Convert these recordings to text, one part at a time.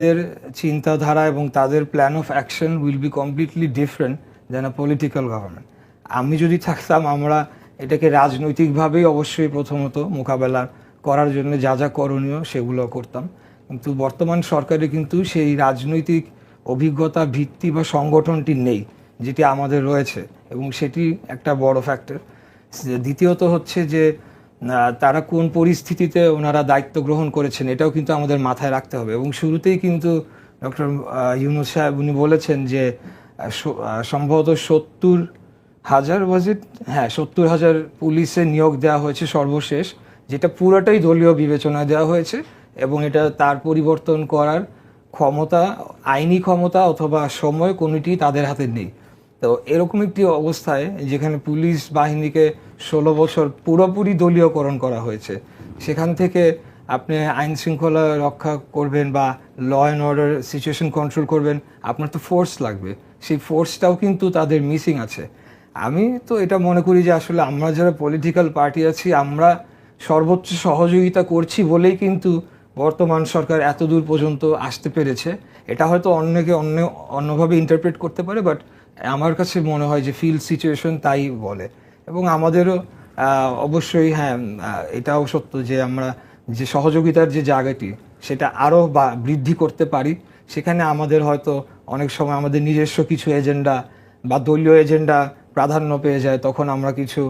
এর চিন্তাধারা এবং তাদের plan of action will be completely different than a political government আমি যদি থাকতাম, আমরা এটাকে রাজনৈতিকভাবেই অবশ্যই প্রথমত মোকাবেলা করার জন্য যা যা করণীয় সেগুলো করতাম। কিন্তু বর্তমান সরকারে কিন্তু সেই রাজনৈতিক অভিজ্ঞতা, ভিত্তি বা সংগঠনটি নেই, যেটি আমাদের রয়েছে এবং সেটি একটা বড় ফ্যাক্টর দ্বিতীয়ত হচ্ছে যে তারা কোন পরিস্থিতিতে ওনারা দায়িত্ব গ্রহণ করেছেন, এটাও কিন্তু আমাদের মাথায় রাখতে হবে। এবং শুরুতেই কিন্তু ডক্টর ইউনুস সাহেব উনি বলেছেন যে সম্ভবত সত্তর হাজার বাজেট হ্যাঁ সত্তর হাজার পুলিশে নিয়োগ দেওয়া হয়েছে সর্বশেষ, যেটা পুরোটাই দলীয় বিবেচনায় দেওয়া হয়েছে এবং এটা তার পরিবর্তন করার ক্ষমতা, আইনি ক্ষমতা অথবা সময় কোনোটি তাদের হাতে নেই। তো এরকম একটি অবস্থায় যেখানে পুলিশ বাহিনীকে ষোলো বছর পুরোপুরি দলীয়করণ করা হয়েছে, সেখান থেকে আপনি আইন শৃঙ্খলা রক্ষা করবেন বা law and order situation control করবেন, আপনার তো ফোর্স লাগবে। সেই ফোর্সটাও কিন্তু তাদের মিসিং আছে। আমি তো এটা মনে করি যে আসলে আমরা যারা পলিটিক্যাল পার্টি আছি, আমরা সর্বোচ্চ সহযোগিতা করছি বলেই কিন্তু বর্তমান সরকার এত দূর পর্যন্ত আসতে পেরেছে। এটা হয়তো অন্যকে অন্য, অন্যভাবে ইন্টারপ্রেট করতে পারে বাট আমার কাছে মনে হয় যে ফিল্ড সিচুয়েশন তাই বলে। এবং আমাদেরও অবশ্যই হ্যাঁ এটাও সত্য যে আমরা যে সহযোগিতার যে জায়গাটি, সেটা আরও বৃদ্ধি করতে পারি। সেখানে আমাদের হয়তো অনেক সময় আমাদের নিজস্ব কিছু এজেন্ডা বা দলীয় এজেন্ডা প্রাধান্য পেয়ে যায়। তখন আমরা কিছু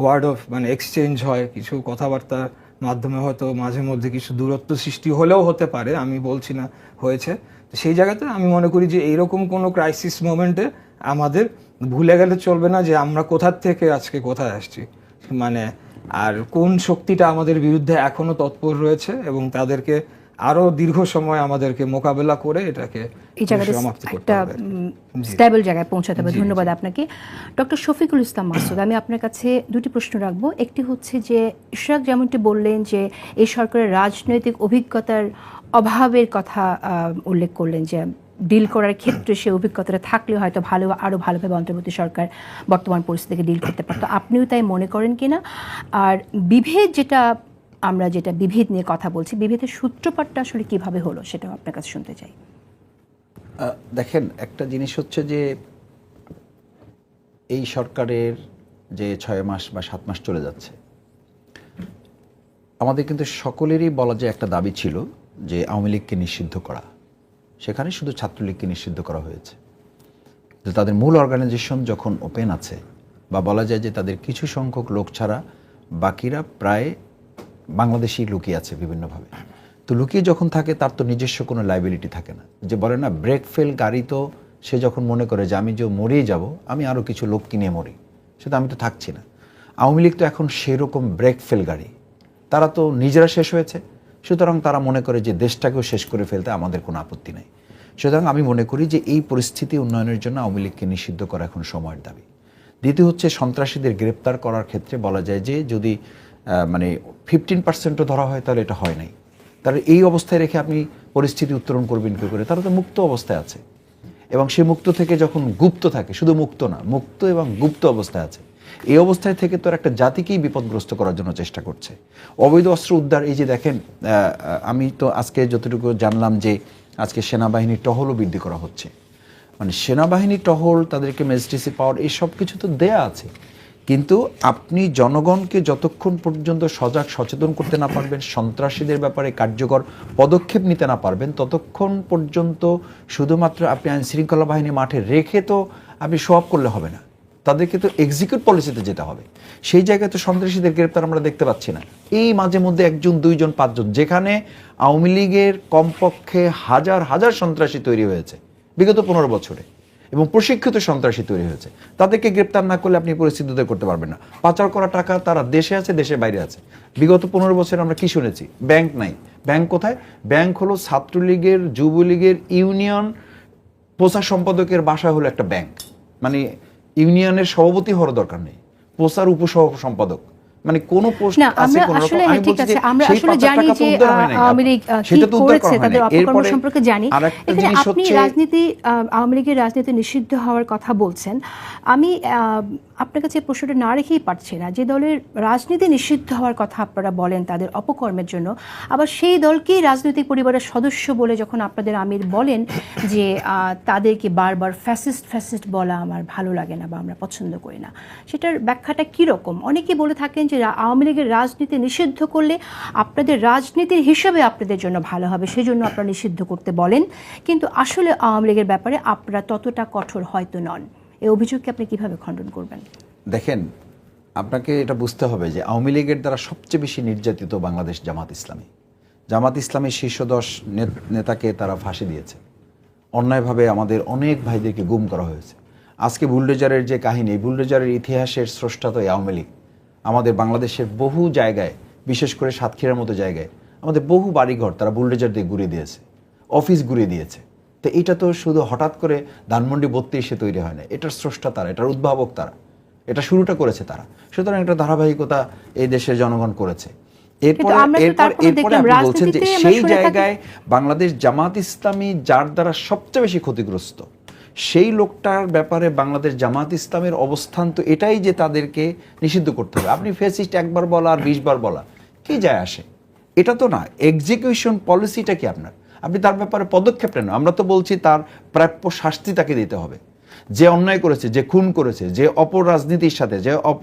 ওয়ার্ড অফ মানে এক্সচেঞ্জ হয়, কিছু কথাবার্তার মাধ্যমে হয়তো মাঝে মধ্যে কিছু দূরত্ব সৃষ্টি হলেও হতে পারে, আমি বলছি না হয়েছে। সেই জায়গাতে আমি মনে করি যে এইরকম কোনো ক্রাইসিস মোমেন্টে আমাদের ভুলে গেলে চলবে না যে আমরা কোথার থেকে আজকে কোথায় আসছি। মানে আর কোন শক্তিটা আমাদের বিরুদ্ধে এখনও তৎপর রয়েছে এবং তাদেরকে আরও দীর্ঘ সময় আমাদেরকে মোকাবেলা করে এটাকে এই জায়গাটা একটা স্টেবল জায়গায় পৌঁছাতে হবে। ধন্যবাদ আপনাকে। ডক্টর শফিকুল ইসলাম মাসুদ আমি আপনার কাছে দুটি প্রশ্ন রাখব। একটি হচ্ছে যে ইশরাক যেমনটি বললেন যে এই সরকারের রাজনৈতিক অভিজ্ঞতার অভাবের কথা উল্লেখ করলেন যে ডিল করার ক্ষেত্রে সে অভিজ্ঞতাটা থাকলে হয়তো ভালো আরও ভালোভাবে অন্তর্বর্তী সরকার বর্তমান পরিস্থিতিকে ডিল করতে পারতো। আপনিও তাই মনে করেন কি না আর বিভেদ যেটা আমরা যেটা বিভেদ নিয়ে কথা বলছি, বিভেদের সূত্রপাতটা আসলে কীভাবে হলো সেটাও আপনার কাছে শুনতে চাই। দেখেন, একটা জিনিস হচ্ছে যে এই সরকারের যে ছয় মাস বা সাত মাস চলে যাচ্ছে, আমাদের কিন্তু সকলেরই বলা যে একটা দাবি ছিল যে আওয়ামী লীগকে নিষিদ্ধ করা। সেখানে শুধু ছাত্রলীগকে নিষিদ্ধ করা হয়েছে। তাদের মূল অর্গানাইজেশন যখন ওপেন আছে বা বলা যায় যে তাদের কিছু সংখ্যক লোক ছাড়া বাকিরা প্রায় বাংলাদেশেই লুকিয়ে আছে বিভিন্নভাবে। তো লুকিয়ে যখন থাকে তার তো নিজস্ব কোনো লাইবিলিটি থাকে না। যে বলে না ব্রেক ফেল গাড়ি তো সে যখন মনে করে যে আমি যে মরেই যাব, আমি আরও কিছু লোক কিনে মরি সেটা আমি তো থাকছি না। আওয়ামী লীগ তো এখন সেরকম ব্রেক ফেল গাড়ি। তারা তো নিজেরা শেষ হয়েছে। সুতরাং তারা মনে করে যে দেশটাকেও শেষ করে ফেলতে আমাদের কোনো আপত্তি নাই। সুতরাং আমি মনে করি যে এই পরিস্থিতি উন্নয়নের জন্য আওয়ামী লীগকে নিষিদ্ধ করা এখন সময়ের দাবি। দ্বিতীয় হচ্ছে সন্ত্রাসীদের গ্রেপ্তার করার ক্ষেত্রে বলা যায় যে যদি মানে ফিফটিন পার্সেন্টও ধরা হয় তাহলে এটা হয় নাই। তাহলে এই অবস্থায় রেখে আপনি পরিস্থিতি উত্তরণ করবেন কী করে? তারা তো মুক্ত অবস্থায় আছে। এবং সে মুক্ত থেকে যখন গুপ্ত থাকে, শুধু মুক্ত না, মুক্ত এবং গুপ্ত অবস্থায় আছে। এই অবস্থায় থেকে তো একটা জাতিকেই বিপদগ্রস্ত করার জন্য চেষ্টা করছে। অবৈধ অস্ত্র উদ্ধার, এই যে দেখেন আমি তো আজকে যতটুকু জানলাম যে আজকে সেনাবাহিনীর টহলও বৃদ্ধি করা হচ্ছে। মানে সেনাবাহিনী টহল, তাদেরকে ম্যাজিস্ট্রেসি পাওয়ার, এই সব কিছু তো দেয়া আছে। কিন্তু আপনি জনগণকে যতক্ষণ পর্যন্ত সজাগ, সচেতন করতে না পারবেন, সন্ত্রাসীদের ব্যাপারে কার্যকর পদক্ষেপ নিতে না পারবেন, ততক্ষণ পর্যন্ত শুধুমাত্র আপনি আইন শৃঙ্খলা বাহিনী মাঠে রেখে তো আপনি শো করলে হবে না। তাদেরকে তো এক্সিকিউট পলিসিতে যেতে হবে। সেই জায়গায় তো সন্ত্রাসীদের গ্রেপ্তার আমরা দেখতে পাচ্ছি না। এই মাঝে মধ্যে একজন, দুইজন, পাঁচজন, যেখানে আওয়ামী লীগের কমপক্ষে হাজার হাজার সন্ত্রাসী তৈরি হয়েছে বিগত পনেরো বছরে এবং প্রশিক্ষিত সন্ত্রাসী তৈরি হয়েছে। তাদেরকে গ্রেপ্তার না করলে আপনি পরিস্থিতি করতে পারবেন না। পাচার করা টাকা তারা দেশে আছে দেশে বাইরে আছে। বিগত পনেরো বছর আমরা কি শুনেছি? ব্যাংক নাই। ব্যাংক কোথায়? ব্যাংক হলো ছাত্রলীগের, যুবলীগের ইউনিয়ন পোষা সম্পাদকের বাসা হলো একটা ব্যাংক। মানে ইউনিয়নের সভাপতি হওয়ার দরকার নেই। প্রচার উপসহ সম্পাদক মানে কোন পোস্ট আছে কোন রকম আসলে আমি ঠিক বলছি আছে যে আমরা আসলে জানি যে হয় আওয়ামী লীগ কি করেছে তাদের অপকর্ম সম্পর্কে জানি। আরেকটা এখানে আপনি রাজনীতি আহ, আওয়ামী লীগের রাজনীতি নিষিদ্ধ হওয়ার কথা বলছেন। আমি আহ, আপনার কাছে প্রশ্নটা না রেখেই পারছে না। যে দলের রাজনীতি নিষিদ্ধ হওয়ার কথা আপনারা বলেন তাদের অপকর্মের জন্য, আবার সেই দলকেই রাজনৈতিক পরিবারের সদস্য বলে যখন আপনাদের আমির বলেন যে তাদেরকে বারবার ফ্যাসিস্ট ফ্যাসিস্ট বলা আমার ভালো লাগে না বা আমরা পছন্দ করি না। সেটার ব্যাখ্যাটা কীরকম অনেকেই বলে থাকেন যে, আওয়ামী লীগের রাজনীতি নিষিদ্ধ করলে আপনাদের রাজনীতির হিসাবে আপনাদের জন্য ভালো হবে সেই জন্য আপনারা নিষিদ্ধ করতে বলেন। কিন্তু আসলে আওয়ামী লীগের ব্যাপারে আপনারা ততটা কঠোর হয়তো নন। এই অভিযোগকে আপনি কীভাবে খণ্ডন করবেন? দেখেন, আপনাকে এটা বুঝতে হবে যে আওয়ামী লীগের দ্বারা সবচেয়ে বেশি নির্যাতিত বাংলাদেশ জামাত ইসলামী। জামাত ইসলামীর শীর্ষ দশ নেতাকে তারা ফাঁসি দিয়েছে। অন্যায়ভাবে আমাদের অনেক ভাইদেরকে গুম করা হয়েছে। আজকে বুলডোজারের যে কাহিনী বুলডোজারের ইতিহাসের স্রষ্টা তো আওয়ামী লীগ। আমাদের বাংলাদেশের বহু জায়গায়, বিশেষ করে সাতক্ষীরার মতো জায়গায়, আমাদের বহু বাড়িঘর তারা বুলডোজার দিয়ে ঘুরিয়ে দিয়েছে, অফিস ঘুরিয়ে দিয়েছে। তো এটা তো শুধু হঠাৎ করে ধানমন্ডি বত্রিশে তৈরি হয় না এটার স্রষ্টা তারা এটার উদ্ভাবক তারা এটা শুরুটা করেছে তারা। সুতরাং একটা ধারাবাহিকতা এই দেশের জনগণ করেছে। এরপরে এরপর এরপরে আপনি বলছেন যে সেই জায়গায় বাংলাদেশ জামাত ইসলামী যার দ্বারা সবচেয়ে বেশি ক্ষতিগ্রস্ত সেই লোকটার ব্যাপারে বাংলাদেশ জামাত ইসলামের অবস্থান তো এটাই যে তাদেরকে নিষিদ্ধ করতে হবে। আপনি ফেসিস্ট একবার বলা আর বিশ বার বলা কি যায় আসে? এটা তো না এক্সিকিউশন পলিসিটা কি আপনার? আপনি তার ব্যাপারে পদক্ষেপ নেন। আমরা তো বলছি তার প্রাপ্য শাস্তি তাকে দিতে হবে। যে অন্যায় করেছে, যে খুন করেছে, যে অপরাজনীতির সাথে, যে অপ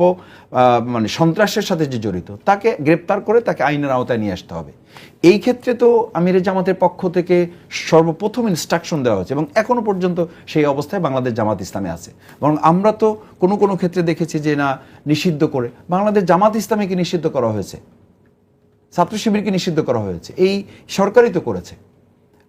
মানে সন্ত্রাসের সাথে যে জড়িত, তাকে গ্রেপ্তার করে তাকে আইনের আওতায় নিয়ে আসতে হবে। এই ক্ষেত্রে তো আমির জামাতের পক্ষ থেকে সর্বপ্রথম ইনস্ট্রাকশন দেওয়া হয়েছে এবং এখনও পর্যন্ত সেই অবস্থায় বাংলাদেশ জামাত ইসলামে আছে। বরং আমরা তো কোনো কোনো ক্ষেত্রে দেখেছি যে না, নিষিদ্ধ করে। বাংলাদেশ জামাত ইসলামীকে নিষিদ্ধ করা হয়েছে? ছাত্র শিবিরকে নিষিদ্ধ করা হয়েছে? এই সরকারই তো করেছে।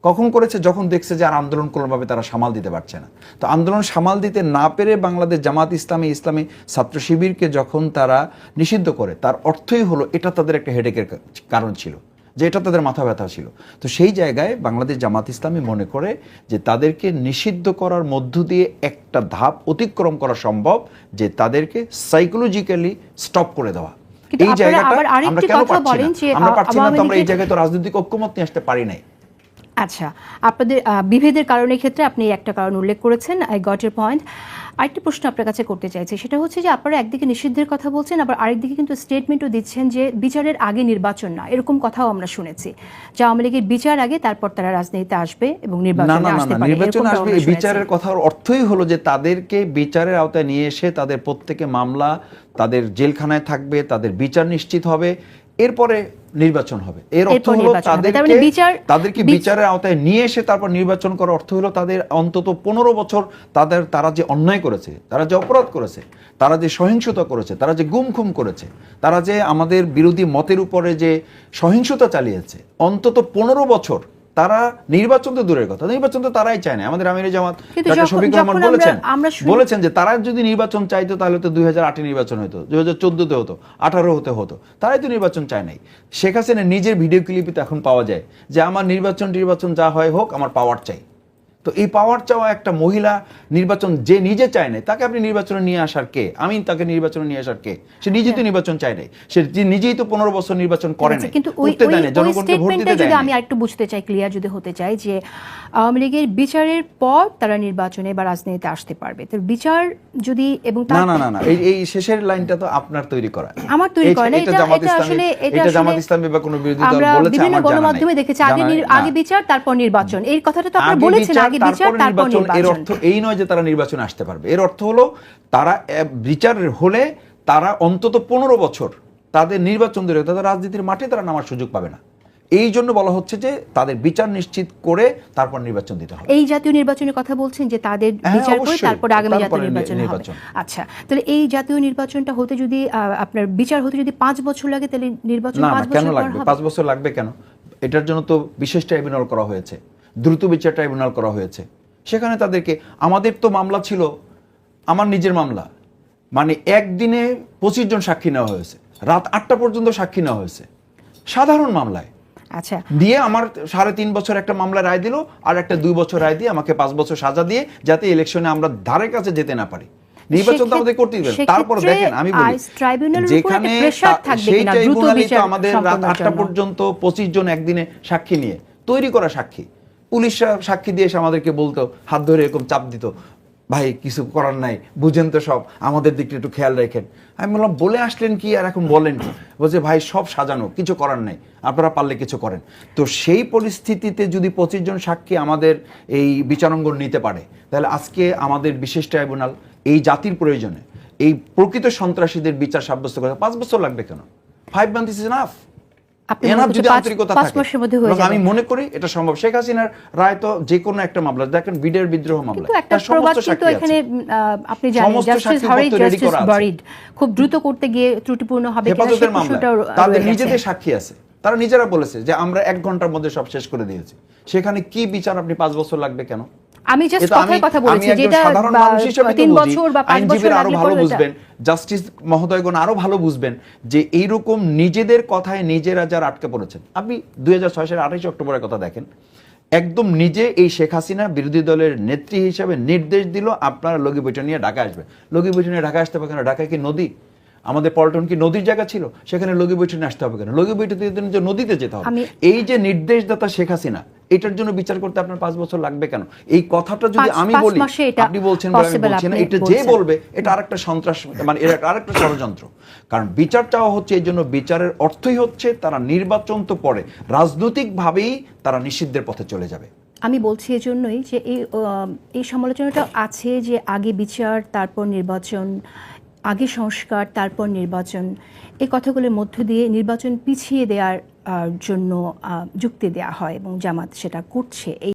কখন করেছে? যখন দেখছে যে আর আন্দোলন কোনোভাবে তারা সামাল দিতে পারছে না। তো আন্দোলন সামাল দিতে না পেরে বাংলাদেশ জামাত ইসলামী ইসলামী ছাত্র শিবিরকে যখন তারা নিষিদ্ধ করে তার অর্থই হলো এটা তাদের একটা হেডেকের কারণ ছিল যে এটা তাদের মাথা ব্যথা ছিল। তো সেই জায়গায় বাংলাদেশ জামাত ইসলামী মনে করে যে তাদেরকে নিষিদ্ধ করার মধ্য দিয়ে একটা ধাপ অতিক্রম করা সম্ভব যে তাদেরকে সাইকোলজিক্যালি স্টপ করে দেওয়া। এই জায়গাটা আমরা কেন পারছি না? আমরা পারছি না তো আমরা এই জায়গায় তো রাজনৈতিক ঐক্যমত নিয়ে আসতে পারি নাই। আচ্ছা আপনাদের বিভেদের কারণের ক্ষেত্রে আপনি একটা কারণ উল্লেখ করেছেন আই গট এর পয়েন্ট আরেকটি প্রশ্ন আপনার কাছে করতে চাইছি সেটা হচ্ছে যে আপনারা একদিকে নিষিদ্ধের কথা বলছেন আবার আরেকদিকে কিন্তু স্টেটমেন্টও দিচ্ছেন যে বিচারের আগে নির্বাচন না এরকম কথাও আমরা শুনেছি যে আওয়ামী লীগের বিচার আগে তারপর তারা রাজনীতিতে আসবে এবং নির্বাচনে না না আসতে পারে নির্বাচন আসবে। বিচারের কথার অর্থই হলো যে তাদেরকে বিচারের আওতায় নিয়ে এসে তাদের প্রত্যেকে মামলা তাদের জেলখানায় থাকবে তাদের বিচার নিশ্চিত হবে এরপরে নির্বাচন হবে। এর অর্থ হলো তাদেরকে মানে তাদেরকে বিচ- বিচারের আওতায় নিয়ে এসে তারপর নির্বাচন করার অর্থ হলো তাদের অন্তত পনেরো বছর তাদের তারা যে অন্যায় করেছে তারা যে অপরাধ করেছে তারা যে সহিংসতা করেছে তারা যে গুমখুম করেছে তারা যে আমাদের বিরোধী মতের উপরে যে সহিংসতা চালিয়েছে অন্তত পনেরো বছর তারা নির্বাচন তো দূরের কথা নির্বাচন তো তারাই চায় না। আমাদের আমির জামাত শফিক রহমান বলেছেন বলেছেন যে তারা যদি নির্বাচন চাইতো তাহলে তো দুই হাজার আটে নির্বাচন হতো দুই হাজার চোদ্দতে হতো আঠারো হতে হতো। তারাই তো নির্বাচন চায় নাই। শেখ হাসিনা নিজের ভিডিও ক্লিপে তো এখন পাওয়া যায় যে আমার নির্বাচন নির্বাচন যা হয় হোক আমার পাওয়ার চাই। তো এই পাওয়ার চাওয়া একটা মহিলা নির্বাচন যে নিজে চায় নাই তাকে আপনি নির্বাচনে নিয়ে আসার কে? আমি তাকে নির্বাচনে নিয়ে আসার কে? সে নিজে তো নির্বাচন চায় নাই। সে নিজেই তো পনেরো বছর নির্বাচন করে আচ্ছা, নাই। কিন্তু ওই জনগণকে ভোট দিতে যদি আমি। আরেকটু বুঝতে চাই ক্লিয়ার যদি হতে চাই যে আওয়ামী লীগের বিচারের পর তারা নির্বাচনে বা রাজনীতিতে আসতে পারবে। তো বিচার যদি এবং না না না না এই এই শেষের লাইনটা তো আপনার তৈরি করা। আমার তৈরি করা না, এটা এটা- জামাত আসলে এটা জামাত ইসলামী বা কোনো বিরোধী দল বলেছে বিভিন্ন আমার জানা নাই। গণমাধ্যমে দেখেছি আগে আগে বিচার তারপর নির্বাচন। এই কথাটা তো আপনারা আগে বলেছেন আগে বিচার তারপর এর নির্বাচন। অর্থ এই নয় যে তারা নির্বাচনে আসতে পারবে। এর অর্থ হলো তারা বিচার হলে তারা অন্তত পনেরো বছর তাদের নির্বাচন দূরে তাদের রাজনীতির মাঠে তারা নামার সুযোগ পাবে না। এই জন্য বলা হচ্ছে যে তাদের বিচার নিশ্চিত করে তারপর নির্বাচন দিতে হবে। এই জাতীয় নির্বাচনের কথা বলছেন যে তাদের হ্যাঁ, বিচার করে। তারপরে আগামী জাতীয় নির্বাচন হবে। আচ্ছা তাহলে এই জাতীয় নির্বাচনটা হতে যদি আহ, আপনার বিচার হতে যদি পাঁচ বছর লাগে তাহলে নির্বাচন পাঁচ বছর লাগবে? পাঁচ বছর লাগবে কেন? এটার জন্য তো বিশেষ ট্রাইব্যুনাল করা হয়েছে। দ্রুত বিচার ট্রাইব্যুনাল করা হয়েছে। সেখানে তাদেরকে আমাদের তো মামলা ছিল আমার নিজের মামলা। মানে একদিনে পঁচিশ জন সাক্ষী নেওয়া হয়েছে রাত আটটা পর্যন্ত সাক্ষী নেওয়া হয়েছে সাধারণ মামলায়। আচ্ছা। দিয়ে আমার সাড়ে তিন বছর একটা মামলা রায় দিল আর একটা দুই বছর রায় দিয়ে আমাকে পাঁচ বছর সাজা দিয়ে যাতে ইলেকশনে আমরা ধারে কাছে যেতে না পারি। নির্বাচন তো আমাদের করতে দিবেন সেক্ষেত্রে তারপর দেখেন আমি বলি যেখানে সেই ট্রাইব্যুনালই তো আমাদের রাত আটটা পর্যন্ত পঁচিশ জন একদিনে সাক্ষী নিয়ে তৈরি করা সাক্ষী। পুলিশরা সাক্ষী দিয়ে এসে আমাদেরকে বলতো, হাত ধরে এরকম চাপ দিত, ভাই, কিছু করার নাই, বুঝেন তো সব, আমাদের দিকটা একটু খেয়াল রাখেন। আমি বললাম, বলে আসলেন কি আর এখন বলেন কি? বলছে, ভাই, সব সাজানো, কিছু করার নাই, আপনারা পারলে কিছু করেন। তো সেই পরিস্থিতিতে যদি পঁচিশ জন সাক্ষী আমাদের এই বিচারাঙ্গন নিতে পারে, তাহলে আজকে আমাদের বিশেষ ট্রাইব্যুনাল এই জাতির প্রয়োজনে, এই প্রকৃত সন্ত্রাসীদের বিচার সাব্যস্ত করে, পাঁচ বছর লাগবে কেন? ফাইভ মান্থ ইজ এনাফ আমি মনে করি এটা সম্ভব। শেখ হাসিনার রায় তো যে কোনো একটা মামলা দেখেন বিডের বিদ্রোহ মামলা কিন্তু একটা তার সমস্ত প্রবাদ কিন্তু সাক্ষী আছে। এখানে আপনি জানেন সমস্ত জাস্টিস সাক্ষীপত্র হারিড ready জাস্টিস করা আছে। বারিড খুব দ্রুত করতে গিয়ে ত্রুটিপূর্ণ হবে তাদের নিজেদের সাক্ষী আছে। তারা নিজেরা বলেছে যে আমরা এক ঘণ্টার মধ্যে সব শেষ করে দিয়েছি। সেখানে কি বিচার আপনি পাঁচ বছর লাগবে কেন? আমি জাস্ট কথার কথা বলেছি যেটা তিন বছর বা পাঁচ বছর আরও ভালো বুঝবেন জাস্টিস মহোদয়গণ আরও ভালো বুঝবেন যে এইরকম নিজেদের কথায় নিজেরা যারা আটকে পড়েছেন। আপনি দুই হাজার ছয় সালের আঠাইশে অক্টোবরের কথা দেখেন একদম নিজে এই শেখ হাসিনা বিরোধী দলের নেত্রী হিসেবে নির্দেশ দিল আপনারা লগি বইটা নিয়ে ঢাকা আসবে লগি বইটা নিয়ে ঢাকা আসতে পারে কেন ঢাকায় কি নদী? আমাদের পল্টন কি নদীর জায়গা ছিল? সেখানে লগি নিয়ে আসতে হবে কেন? লগি বইটা যে নদীতে যেতে হবে। এই যে নির্দেশদাতা শেখ হাসিনা এটার জন্য বিচার করতে আপনার পাঁচ বছর লাগবে কেন? এই কথাটা যদি আমি বলি আপনি বলছেন বলে আমি possible বলছি না আপনি এটা যে বলবে এটা আরেকটা সন্ত্রাস মানে একটা আরেকটা ষড়যন্ত্র। কারণ বিচার চাওয়া হচ্ছে এই জন্য বিচারের অর্থই হচ্ছে তারা নির্বাচন তো পরে। রাজনৈতিকভাবেই তারা নিষিদ্ধের পথে চলে যাবে। আমি বলছি এজন্যই যে এই এই সমালোচনাটা আছে যে আগে বিচার তারপর নির্বাচন আগে সংস্কার, তারপর নির্বাচন, এই কথাগুলোর মধ্য দিয়ে নির্বাচন পিছিয়ে দেওয়ার জন্য যুক্তি দেওয়া হয় এবং জামাত সেটা করছে। এই